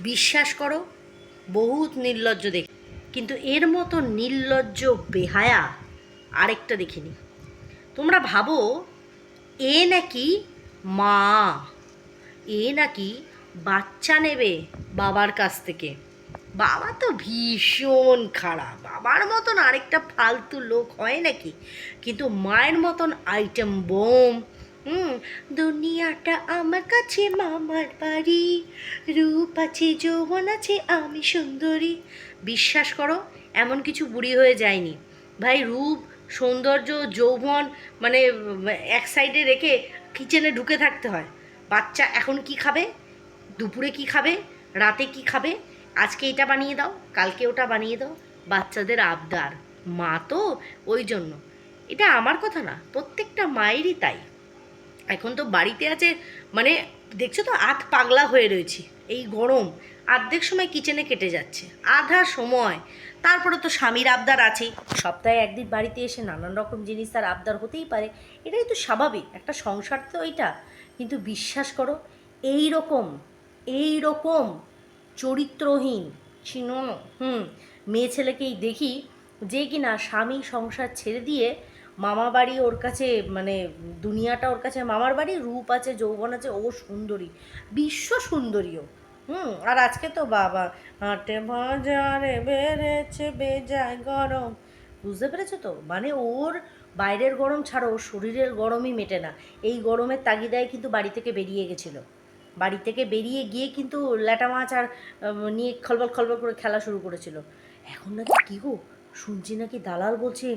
বিশ্বাস করো, বহুত নির্লজ্জ দেখ। কিন্তু এর মতো নির্লজ্জ বেহায়া আরেকটা দেখিনি। তোমরা ভাবো, এ নাকি মা, এ নাকি বাচ্চা নেবে বাবার কাছ থেকে। বাবা তো ভীষণ খারাপ, বাবার মতন আরেকটা ফালতু লোক হয় নাকি? কিন্তু মায়ের মতন আইটেম বোম হুম, দুনিয়াটা আমার কাছে মামার বাড়ি। রূপ আছে, যৌবন আছে, আমি সুন্দরী। বিশ্বাস করো, এমন কিছু বুড়ি হয়ে যায়নি। ভাই, রূপ, সৌন্দর্য, যৌবন মানে এক সাইডে রেখে কিচেনে ঢুকে থাকতে হয়। বাচ্চা এখন কি খাবে? দুপুরে কি খাবে? রাতে কি খাবে? আজকে এটা বানিয়ে দাও, কালকে ওটা বানিয়ে দাও। বাচ্চাদের আবদার। মা তো ওই জন্য। এটা আমার কথা না, প্রত্যেকটা মায়েরই তাই। এখন তো বাড়িতে আছে মানে দেখছ তো আধ পাগলা হয়ে রয়েছে, এই গরম। আর্ধেক সময় কিচেনে কেটে যাচ্ছে, আধা সময়। তারপরে তো স্বামীর আবদার আছেই। সপ্তাহে একদিন বাড়িতে এসে নানান রকম জিনিস তার আবদার হতেই পারে। এটাই তো স্বাভাবিক, একটা সংসার তো এটা কিন্তু বিশ্বাস করো, এই রকম এই রকম চরিত্রহীন চিনো হুম, মেয়ে ছেলেকেই দেখি যে কিনা স্বামী সংসার ছেড়ে দিয়ে মামা বাড়ি ওর কাছে মানে দুনিয়াটা ওর কাছে, মামার বাড়ি রূপ আছে, যৌবন আছে, ও সুন্দরী, বিশ্ব সুন্দরীও। হুম, আর আজকে তো বাবা, হাটে বাজারে বেড়েছে, বেজায় গরম। বুঝতে পেরেছ তো? মানে ওর বাইরের গরম ছাড়ো, ওর শরীরের গরমই মেটে না। এই গরমের তাগিদায় কিন্তু বাড়ি থেকে বেরিয়ে গেছিল। বাড়ি থেকে বেরিয়ে গিয়ে কিন্তু ল্যাটা মাছ আর নিয়ে খলবল খলবল করে খেলা শুরু করেছিল। এখন নাকি কী গো? শুনছি নাকি দালাল বলছে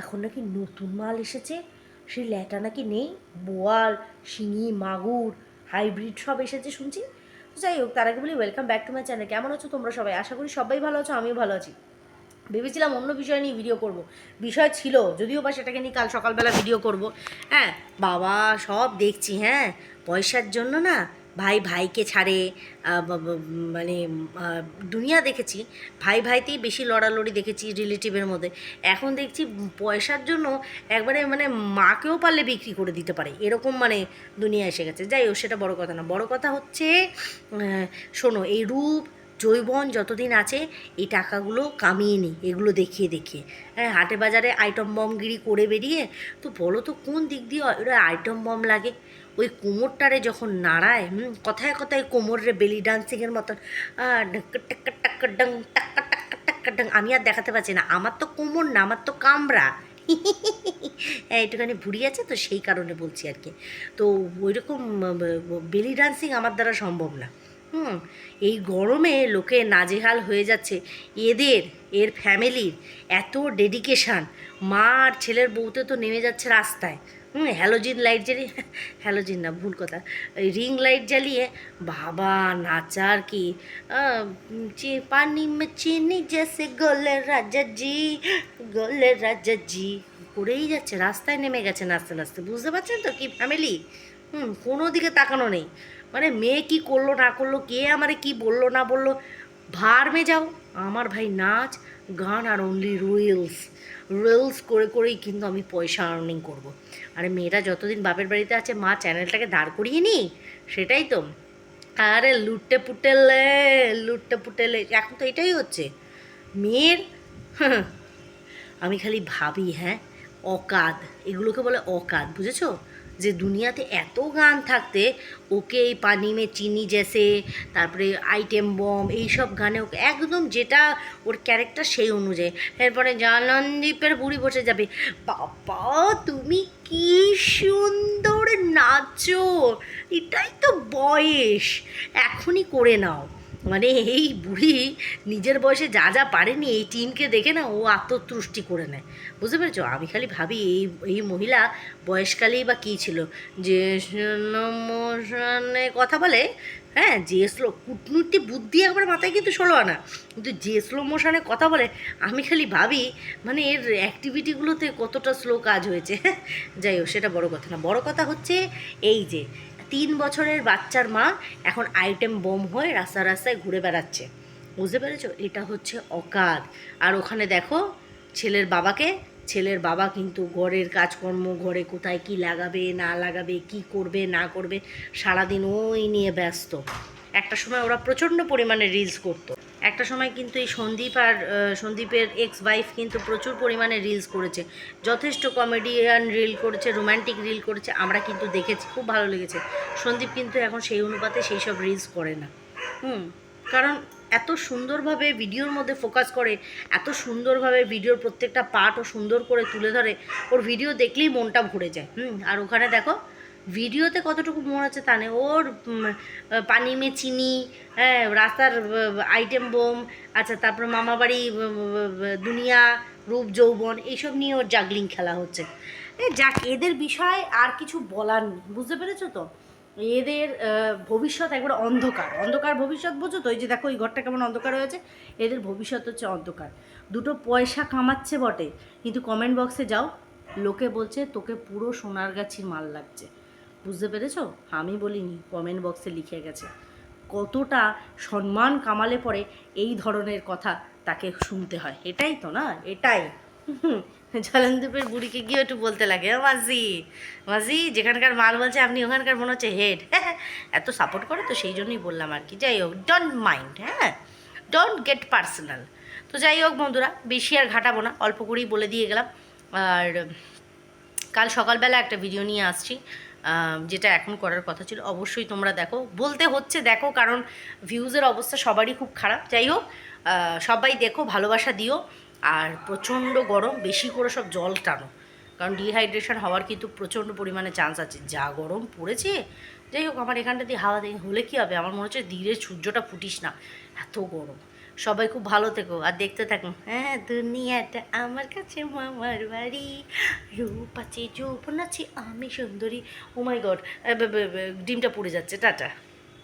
এখন নাকি নতুন মাল এসেছে। সেই ল্যাটা নাকি নেই, বোয়াল, শিঙি, মাগুর, হাইব্রিড সব এসেছে শুনছি। যাই হোক, তার আগে বলি welcome back to my channel কেমন আছো তোমরা সবাই? আশা করি সবাই ভালো আছো, আমিও ভালো আছি। ভেবেছিলাম অন্য বিষয় নিয়ে ভিডিও করব। বিষয় ছিল, যদিও বা সেটাকে নিয়ে কাল সকালবেলা ভিডিও করব। হ্যাঁ বাবা সব দেখছি হ্যাঁ। পয়সার জন্য না ভাই ভাইকে ছাড়ে মানে দুনিয়া দেখেছি, ভাই ভাইতেই বেশি লড়ালড়ি দেখেছি রিলেটিভের মধ্যে। এখন দেখছি পয়সার জন্য একবারে মানে মাকেও পারলে বিক্রি করে দিতে পারে। এরকম মানে দুনিয়া এসে গেছে। যাই হোক, সেটা বড় কথা না। বড় কথা হচ্ছে শোনো, এই রূপ জৈবন যতদিন আছে, এই টাকাগুলো কামিয়ে নিই এগুলো দেখিয়ে দেখিয়ে। হ্যাঁ হাটে বাজারে আইটম বমগিরি করে বেরিয়ে, তো বলো তো কোন দিক দিয়ে ওরা আইটম বম লাগে? ওই কোমরটারে যখন নাড়ায়, হুম, কথায় কথায় কোমরে বেলি ডান্সিংয়ের মতন টাক্কা টাক্কা ডং আমি আর দেখাতে পারছি না। আমার তো কোমর না, আমার তো কামড়া। হ্যাঁ একটুখানি ভুড়ি আছে তো, সেই কারণে বলছি আর কি। তো ওইরকম বেলি ডান্সিং আমার দ্বারা সম্ভব না। হুম, এই গরমে লোকে নাজেহাল হয়ে যাচ্ছে। এদের, এর ফ্যামিলির এত ডেডিকেশান। মা আর ছেলের বউতে তো নেমে যাচ্ছে রাস্তায়। হুম, হ্যালোজিন লাইট জ্বালিয়ে, হ্যালোজিন না, ভুল কথা। রিং লাইট জ্বালিয়ে বাবা নাচার কি? পানি চিনি জেসে গোলে রাজা জি, গোলে রাজা জি। করেই যাচ্ছে, রাস্তায় নেমে গেছে নাচতে নাচতে। বুঝতে পারছেন তো কি ফ্যামিলি? হুম, কোনো দিকে তাকানো নেই। মানে মেয়ে কি করল না করল কে আমারে কি বলল না বলল ভার মে যাও আমার ভাই নাচ গান আর অনলি রিলস রিলস করে করেই কিন্তু আমি পয়সা আর্নিং করব। আরে মেয়েরা যতদিন বাপের বাড়িতে আছে মা চ্যানেলটাকে দাঁড় করিয়ে নি? সেটাই তো। আরে লুটে পুটেলে লুটে পুটেলে এখন তো এটাই হচ্ছে। মেয়ের হ্যাঁ, আমি খালি ভাবি হ্যাঁ অকাদ এগুলোকে বলে অকাদ বুঝেছ? যে দুনিয়াতে এত গান থাকতে ওকে এই পানি মে চিনি জেসে, তারপরে আইটেম বম এইসব গানে ওকে একদম যেটা ওর ক্যারেক্টার সেই অনুযায়ী। এরপরে জানন্দীপের বুড়ি বসে যাবে, বাবা, তুমি কি সুন্দর নাচো, এটাই তো বয়স, এখনই করে নাও। মানে এই বুড়ি নিজের বয়সে যা যা পারেনি এই টিমকে দেখে না ও আত্মতুষ্টি করে নেয়। বুঝতে পেরেছ? আমি খালি ভাবি এই এই মহিলা বয়সকালেই বা কী ছিল? যে কথা বলে হ্যাঁ যে স্লো কূটনীতি বুদ্ধি একবার মাথায় কিন্তু ষোলো আনা। কিন্তু যে স্লো মোশনে কথা বলে, আমি খালি ভাবি মানে এর অ্যাক্টিভিটিগুলোতে কতটা স্লো কাজ হয়েছে। যাই হোক, সেটা বড় কথা না। বড় কথা হচ্ছে এই যে তিন বছরের বাচ্চার মা এখন আইটেম বোম হয়ে রাস্তা রাস্তায় ঘুরে বেড়াচ্ছে। বুঝতে পেরেছ? এটা হচ্ছে অকাদ আর ওখানে দেখো, ছেলের বাবাকে, ছেলের বাবা কিন্তু ঘরের কাজকর্ম, ঘরে কোথায় কি লাগাবে, না লাগাবে, কি করবে, না করবে, সারাদিন ওই নিয়ে ব্যস্ত। একটা সময় ওরা প্রচণ্ড পরিমাণে রিলস করতো। একটা সময় কিন্তু এই সন্দীপ আর সন্দীপের এক্স ওয়াইফ কিন্তু প্রচুর পরিমাণে রিলস করেছে। যথেষ্ট কমেডিয়ান রিল করেছে রোম্যান্টিক রিল করেছে, আমরা কিন্তু দেখেছি, খুব ভালো লেগেছে। সন্দীপ কিন্তু এখন সেই অনুপাতে সেই সব রিলস করে না। হুম, কারণ এত সুন্দরভাবে ভিডিওর মধ্যে ফোকাস করে, এত সুন্দরভাবে ভিডিওর প্রত্যেকটা পার্টও সুন্দর করে তুলে ধরে, ওর ভিডিও দেখলেই মনটা ভরে যায়। হুম, আর ওখানে দেখো ভিডিওতে কতটুকু মনে হচ্ছে তা নেই। ওর পানি মে চিনি হ্যাঁ রাস্তার আইটেম বোম আচ্ছা তারপর মামাবাড়ি দুনিয়া, রূপ, যৌবন, এইসব নিয়ে ওর জাগলিং খেলা হচ্ছে। যাক, এদের বিষয়ে আর কিছু বলার নেই, বুঝতে পেরেছ তো? এদের ভবিষ্যৎ একবার অন্ধকার। অন্ধকার ভবিষ্যৎ বোঝো তো? এই যে দেখো, এই ঘরটা কেমন অন্ধকার হয়েছে। এদের ভবিষ্যৎ হচ্ছে অন্ধকার। দুটো পয়সা কামাচ্ছে বটে। কিন্তু কমেন্ট বক্সে যাও, লোকে বলছে, তোকে পুরো সোনার গাছির মাল লাগছে। বুঝতে পেরেছ? আমি বলিনি কমেন্ট বক্সে লিখে গেছে। কতটা সম্মান কামালে পরে এই ধরনের কথা তাকে শুনতে হয়। এটাই তো না? এটাই। জলনদীপের বুড়িকে গিয়ে একটু বলতে লাগে, "ও মাসি যেখানকার মাল বলছে আপনি ওখানকার মনে হচ্ছে হেড এত সাপোর্ট করে তো সেই জন্যই বললাম আর কি। যাই হোক ডোন্ট মাইন্ড হ্যাঁ? ডোন্ট গেট পার্সোনাল তো যাই হোক বন্ধুরা, বেশি আর ঘাটাবো না। অল্প করেই বলে দিয়ে গেলাম। আর, কাল সকালবেলা একটা ভিডিও নিয়ে আসছি। যেটা এখন করার কথা ছিল, অবশ্যই তোমরা দেখো। বলতে হচ্ছে দেখো, কারণ ভিউজের অবস্থা সবারই খুব খারাপ। যাই হোক সবাই দেখো, ভালোবাসা দিও, আর প্রচণ্ড গরম, বেশি করে সব জল টানো। কারণ ডিহাইড্রেশন হওয়ার কিন্তু প্রচণ্ড পরিমাণে চান্স আছে। যা গরম পড়েছে, যাই হোক, আমার এখানটা দিয়ে হাওয়া দিয়ে হলে কী হবে? আমার মনে হচ্ছে ধীরে সূর্যটা ফুটিস না। এত গরম। সবাই খুব ভালো থেকো, আর দেখতে থাকুন হ্যাঁ দুনিয়াটা আমার কাছে, মামার বাড়ি। রূপ আছে যৌবন আছে আমি সুন্দরী। ও মাই গড ডিমটা পড়ে যাচ্ছে। টাটা।